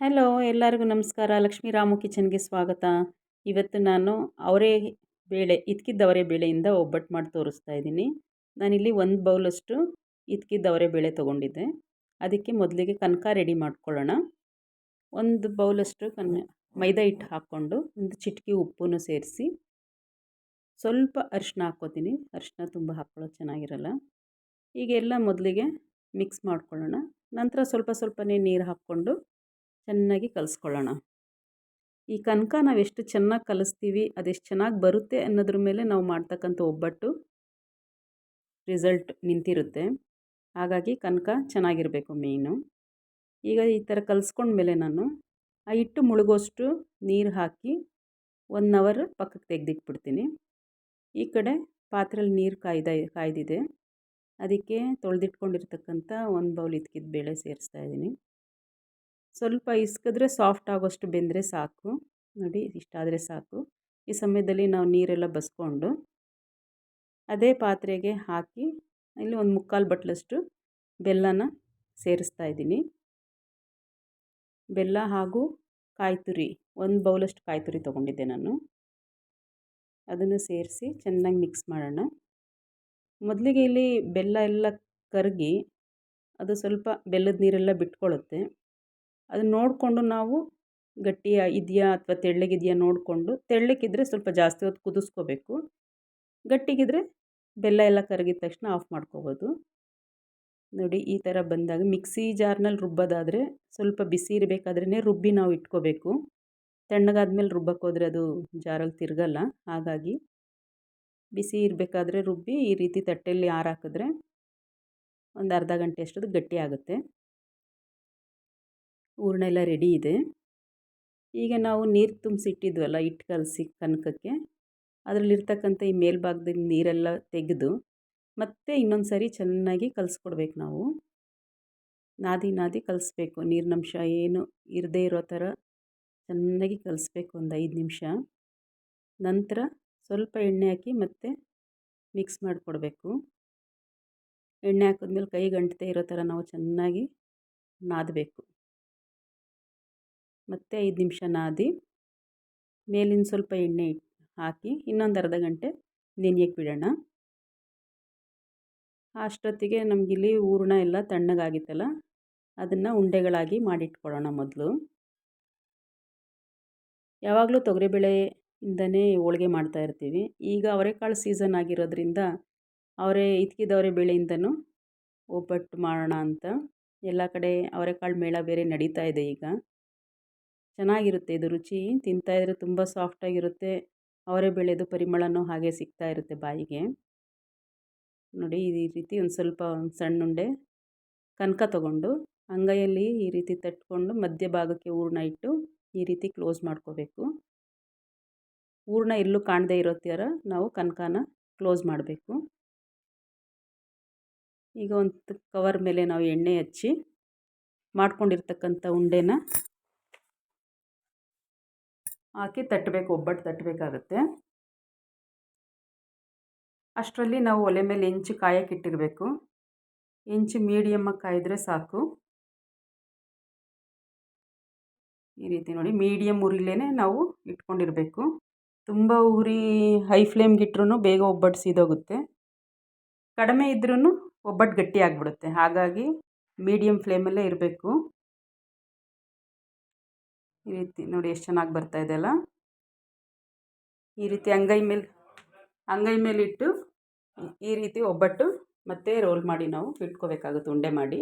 Hello, ಎಲ್ಲರಿಗೂ ನಮಸ್ಕಾರ. ಲಕ್ಷ್ಮೀ ರಾಮು ಕಿಚನ್ಗೆ ಸ್ವಾಗತ. ಇವತ್ತು ನಾನು ಅವರೇ ಬೇಳೆ ಇದ್ಕಿದ್ದವರೆ ಬೇಳೆಯಿಂದ ಒಬ್ಬಟ್ಟು ಮಾಡಿ ತೋರಿಸ್ತಾ ಇದ್ದೀನಿ. ನಾನಿಲ್ಲಿ ಒಂದು ಬೌಲಷ್ಟು ಇದ್ಕಿದ್ದವರೆ ಬೇಳೆ ತೊಗೊಂಡಿದ್ದೆ. ಅದಕ್ಕೆ ಮೊದಲಿಗೆ ಕನಕ ರೆಡಿ ಮಾಡ್ಕೊಳ್ಳೋಣ. ಒಂದು ಬೌಲಷ್ಟು ಕನ್, ಮೈದಾ ಹಿಟ್ಟು ಹಾಕ್ಕೊಂಡು ಒಂದು ಚಿಟಿಕೆ ಉಪ್ಪನ್ನು ಸೇರಿಸಿ ಸ್ವಲ್ಪ ಅರಿಶಿನ ಹಾಕ್ಕೋತೀನಿ. ಅರಿಶಿನ ತುಂಬ ಹಾಕ್ಕೊಳ್ಳೋದು ಚೆನ್ನಾಗಿರಲ್ಲ. ಈಗೆಲ್ಲ ಮೊದಲಿಗೆ ಮಿಕ್ಸ್ ಮಾಡ್ಕೊಳ್ಳೋಣ. ನಂತರ ಸ್ವಲ್ಪ ಸ್ವಲ್ಪನೇ ನೀರು ಹಾಕ್ಕೊಂಡು ಚೆನ್ನಾಗಿ ಕಲಿಸ್ಕೊಳ್ಳೋಣ. ಈ ಕನಕ ನಾವು ಎಷ್ಟು ಚೆನ್ನಾಗಿ ಕಲಿಸ್ತೀವಿ ಅದೆಷ್ಟು ಚೆನ್ನಾಗಿ ಬರುತ್ತೆ ಅನ್ನೋದ್ರ ಮೇಲೆ ನಾವು ಮಾಡ್ತಕ್ಕಂಥ ಒಬ್ಬಟ್ಟು ರಿಸಲ್ಟ್ ನಿಂತಿರುತ್ತೆ. ಹಾಗಾಗಿ ಕನಕ ಚೆನ್ನಾಗಿರಬೇಕು ಮೇಯ್ನು. ಈಗ ಈ ಥರ ಕಲಿಸ್ಕೊಂಡ್ಮೇಲೆ ನಾನು ಆ ಹಿಟ್ಟು ಮುಳುಗೋಷ್ಟು ನೀರು ಹಾಕಿ ಒನ್ ಅವರ್ ಪಕ್ಕಕ್ಕೆ ತೆಗೆದಿಟ್ಬಿಡ್ತೀನಿ. ಈ ಕಡೆ ಪಾತ್ರೆಯಲ್ಲಿ ನೀರು ಕಾಯ್ದ, ಕಾಯ್ದಿದೆ. ಅದಕ್ಕೆ ತೊಳೆದಿಟ್ಕೊಂಡಿರ್ತಕ್ಕಂಥ ಒಂದು ಬೌಲ್ ಇದ್ಕಿದ ಬೇಳೆ ಸೇರಿಸ್ತಾ ಇದ್ದೀನಿ. ಸ್ವಲ್ಪ ಇಸ್ಕಿದ್ರೆ ಸಾಫ್ಟ್ ಆಗೋಷ್ಟು ಬೆಂದರೆ ಸಾಕು. ನೋಡಿ ಇಷ್ಟಾದರೆ ಸಾಕು. ಈ ಸಮಯದಲ್ಲಿ ನಾವು ನೀರೆಲ್ಲ ಬಸ್ಕೊಂಡು ಅದೇ ಪಾತ್ರೆಗೆ ಹಾಕಿ ಇಲ್ಲಿ ಒಂದು ಮುಕ್ಕಾಲು ಬಟ್ಲಷ್ಟು ಬೆಲ್ಲನ ಸೇರಿಸ್ತಾ ಇದ್ದೀನಿ. ಬೆಲ್ಲ ಹಾಗೂ ಕಾಯಿ ತುರಿ ಒಂದು ಬೌಲಷ್ಟು ಕಾಯಿ ತುರಿ ತೊಗೊಂಡಿದ್ದೆ ನಾನು. ಅದನ್ನು ಸೇರಿಸಿ ಚೆನ್ನಾಗಿ ಮಿಕ್ಸ್ ಮಾಡೋಣ. ಮೊದಲಿಗೆ ಇಲ್ಲಿ ಬೆಲ್ಲ ಎಲ್ಲ ಕರಗಿ ಅದು ಸ್ವಲ್ಪ ಬೆಲ್ಲದ ನೀರೆಲ್ಲ ಬಿಟ್ಕೊಳ್ಳುತ್ತೆ ಅದನ್ನ ನೋಡಿಕೊಂಡು ನಾವು ಗಟ್ಟಿ ಇದೆಯಾ ಅಥವಾ ತೆಳ್ಳಗಿದೆಯಾ ನೋಡಿಕೊಂಡು, ತೆಳ್ಳಗಿದ್ರೆ ಸ್ವಲ್ಪ ಜಾಸ್ತಿ ಹೊತ್ತು ಕುದಿಸ್ಕೋಬೇಕು. ಗಟ್ಟಿಗಿದ್ರೆ ಬೆಲ್ಲ ಎಲ್ಲ ಕರಗಿದ ತಕ್ಷಣ ಆಫ್ ಮಾಡ್ಕೋಬೋದು. ನೋಡಿ ಈ ಥರ ಬಂದಾಗ ಮಿಕ್ಸಿ ಜಾರ್ನಲ್ಲಿ ರುಬ್ಬೋದಾದರೆ ಸ್ವಲ್ಪ ಬಿಸಿ ಇರಬೇಕಾದ್ರೇ ರುಬ್ಬಿ ನಾವು ಇಟ್ಕೋಬೇಕು. ತಣ್ಣಗಾದ್ಮೇಲೆ ಮೇಲೆ ಹೋದರೆ ಅದು ಜಾರಲ್ಲಿ ತಿರುಗಲ್ಲ, ಹಾಗಾಗಿ ಬಿಸಿ ಇರಬೇಕಾದ್ರೆ ರುಬ್ಬಿ ಈ ರೀತಿ ತಟ್ಟೆಯಲ್ಲಿ ಆರಾಕಿದ್ರೆ ಒಂದು ಅರ್ಧ ಗಂಟೆ ಅಷ್ಟೊದು ಗಟ್ಟಿ ಆಗುತ್ತೆ. ಹೂರ್ಣ ಎಲ್ಲ ರೆಡಿ ಇದೆ. ಈಗ ನಾವು ನೀರು ತುಂಬಿಸಿಟ್ಟಿದ್ವಲ್ಲ ಹಿಟ್ಟು ಕಲಸಿ ಕನಕಕ್ಕೆ. ಅದರಲ್ಲಿರ್ತಕ್ಕಂಥ ಈ ಮೇಲ್ಭಾಗದ ನೀರೆಲ್ಲ ತೆಗೆದು ಮತ್ತೆ ಇನ್ನೊಂದು ಸಾರಿ ಚೆನ್ನಾಗಿ ಕಲಿಸ್ಕೊಡ್ಬೇಕು ನಾವು. ನಾದಿ ನಾದಿ ಕಲಿಸ್ಬೇಕು ನೀರಿನಂಶ ಏನು ಇರದೇ ಇರೋ ಥರ ಚೆನ್ನಾಗಿ ಕಲಿಸ್ಬೇಕು ಒಂದು ಐದು ನಿಮಿಷ. ನಂತರ ಸ್ವಲ್ಪ ಎಣ್ಣೆ ಹಾಕಿ ಮತ್ತೆ ಮಿಕ್ಸ್ ಮಾಡಿಕೊಡ್ಬೇಕು. ಎಣ್ಣೆ ಹಾಕಿದ್ಮೇಲೆ ಕೈ ಗಂಟದೆ ಇರೋ ಥರ ನಾವು ಚೆನ್ನಾಗಿ ನಾದಬೇಕು. ಮತ್ತು ಐದು ನಿಮಿಷ ನಾದಿ. ಮೇಲಿನ ಸ್ವಲ್ಪ ಎಣ್ಣೆ ಹಾಕಿ ಇನ್ನೊಂದು ಅರ್ಧ ಗಂಟೆ ನೆನೆಯಕ್ಕೆ ಬಿಡೋಣ. ಅಷ್ಟೊತ್ತಿಗೆ ನಮಗಿಲ್ಲಿ ಹೂರ್ಣ ಎಲ್ಲ ತಣ್ಣಗಾಗಿತ್ತಲ್ಲ, ಅದನ್ನು ಉಂಡೆಗಳಾಗಿ ಮಾಡಿಟ್ಕೊಳ್ಳೋಣ ಮೊದಲು. ಯಾವಾಗಲೂ ತೊಗರಿಬೇಳೆಯಿಂದನೇ ಮಾಡ್ತಾ ಇರ್ತೀವಿ. ಈಗ ಅವರೆಕಾಳು ಸೀಸನ್ ಆಗಿರೋದ್ರಿಂದ ಅವರೇ ಇತ್ಕಿದವರೆ ಬೇಳೆಯಿಂದನೂ ಒಬ್ಬಟ್ಟು ಮಾಡೋಣ ಅಂತ. ಎಲ್ಲ ಕಡೆ ಅವರೆಕಾಳು ಮೇಳ ಬೇರೆ ನಡೀತಾ ಇದೆ ಈಗ. ಚೆನ್ನಾಗಿರುತ್ತೆ, ಇದು ರುಚಿ. ತಿಂತಾಯಿದ್ರೆ ತುಂಬ ಸಾಫ್ಟಾಗಿರುತ್ತೆ ಅವರೇ ಬೆಳೆದು ಪರಿಮಳನೂ ಹಾಗೆ ಸಿಗ್ತಾ ಇರುತ್ತೆ ಬಾಯಿಗೆ. ನೋಡಿ, ಈ ರೀತಿ ಒಂದು ಸ್ವಲ್ಪ ಒಂದು ಸಣ್ಣ ಉಂಡೆ ಕನಕ ತಗೊಂಡು, ಅಂಗೈಯಲ್ಲಿ ಈ ರೀತಿ ತಟ್ಕೊಂಡು ಮಧ್ಯ ಭಾಗಕ್ಕೆ ಹೂರ್ಣ ಇಟ್ಟು ಈ ರೀತಿ ಕ್ಲೋಸ್ ಮಾಡ್ಕೋಬೇಕು. ಹೂರ್ಣ ಎಲ್ಲೂ ಕಾಣದೇ ಇರೋ ನಾವು ಕನಕನ ಕ್ಲೋಸ್ ಮಾಡಬೇಕು. ಈಗ ಒಂದು ಕವರ್ ಮೇಲೆ ನಾವು ಎಣ್ಣೆ ಹಚ್ಚಿ ಮಾಡ್ಕೊಂಡಿರ್ತಕ್ಕಂಥ ಉಂಡೆನ ಹಾಕಿ ತಟ್ಟಬೇಕು, ಒಬ್ಬಟ್ಟು ತಟ್ಟಬೇಕಾಗತ್ತೆ. ಅಷ್ಟರಲ್ಲಿ ನಾವು ಒಲೆ ಮೇಲೆ ಹೆಂಚು ಕಾಯಕ್ಕಿಟ್ಟಿರಬೇಕು ಹೆಂಚು ಮೀಡಿಯಮ್ಮಾಗಿ ಕಾಯಿದ್ರೆ ಸಾಕು. ಈ ರೀತಿ ನೋಡಿ, ಮೀಡಿಯಮ್ ಉರಿಲೇ ನಾವು ಇಟ್ಕೊಂಡಿರಬೇಕು. ತುಂಬ ಉರಿ ಹೈ ಫ್ಲೇಮ್ಗೆ ಇಟ್ರೂ ಬೇಗ ಒಬ್ಬಟ್ಟು ಸೀದೋಗುತ್ತೆ. ಕಡಿಮೆ ಇದ್ರೂ ಒಬ್ಬಟ್ಟು ಗಟ್ಟಿ ಆಗಿಬಿಡುತ್ತೆ. ಹಾಗಾಗಿ ಮೀಡಿಯಮ್ ಫ್ಲೇಮಲ್ಲೇ ಇರಬೇಕು. ಈ ರೀತಿ ನೋಡಿ ಎಷ್ಟು ಚೆನ್ನಾಗಿ ಬರ್ತಾ ಇದೆ ಅಲ್ಲ? ಈ ರೀತಿ ಅಂಗೈ ಮೇಲೆ ಅಂಗೈ ಮೇಲೆ ಇಟ್ಟು ಈ ರೀತಿ ಒಬ್ಬಟ್ಟು ಮತ್ತೆ ರೋಲ್ ಮಾಡಿ ನಾವು ಇಟ್ಕೋಬೇಕಾಗುತ್ತೆ ಉಂಡೆ ಮಾಡಿ.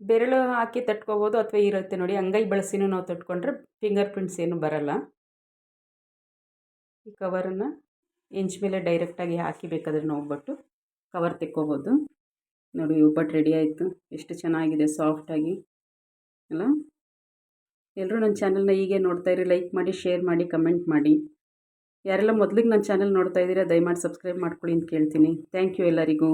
ಬೆರಳು ಹಾಕಿ ತಟ್ಕೋಬೋದು ಅಥವಾ ಇರುತ್ತೆ ನೋಡಿ ಅಂಗೈ ಬಳಸಿನೂ ನಾವು ತಟ್ಕೊಂಡ್ರೆ ಫಿಂಗರ್ ಪ್ರಿಂಟ್ಸ್ ಏನು ಬರಲ್ಲ. ಈ ಕವರನ್ನು ಇಂಚ್ ಮೇಲೆ ಡೈರೆಕ್ಟಾಗಿ ಹಾಕಿ ಬೇಕಾದ್ರೆ ನಾವು ಒಬ್ಬಟ್ಟು ಕವರ್ ತೆಕ್ಕೋಬೋದು. ನೋಡಿ, ಒಬ್ಬಟ್ಟು ರೆಡಿ ಆಯಿತು. ಎಷ್ಟು ಚೆನ್ನಾಗಿದೆ ಸಾಫ್ಟಾಗಿ ಅಲ್ಲ? ಎಲ್ಲರೂ ನನ್ನ ಚಾನಲ್ನ ಹೀಗೆ ನೋಡ್ತಾ ಇರಿ ಲೈಕ್ ಮಾಡಿ ಶೇರ್ ಮಾಡಿ ಕಮೆಂಟ್ ಮಾಡಿ. ಯಾರೆಲ್ಲ ಮೊದಲಿಗೆ ನನ್ನ ಚಾನಲ್ ನೋಡ್ತಾ ಇದ್ದೀರಾ, ದಯಮಾಡಿ ಸಬ್ಸ್ಕ್ರೈಬ್ ಮಾಡ್ಕೊಳ್ಳಿ ಅಂತ ಕೇಳ್ತೀನಿ. ಥ್ಯಾಂಕ್ ಯು ಎಲ್ಲರಿಗೂ.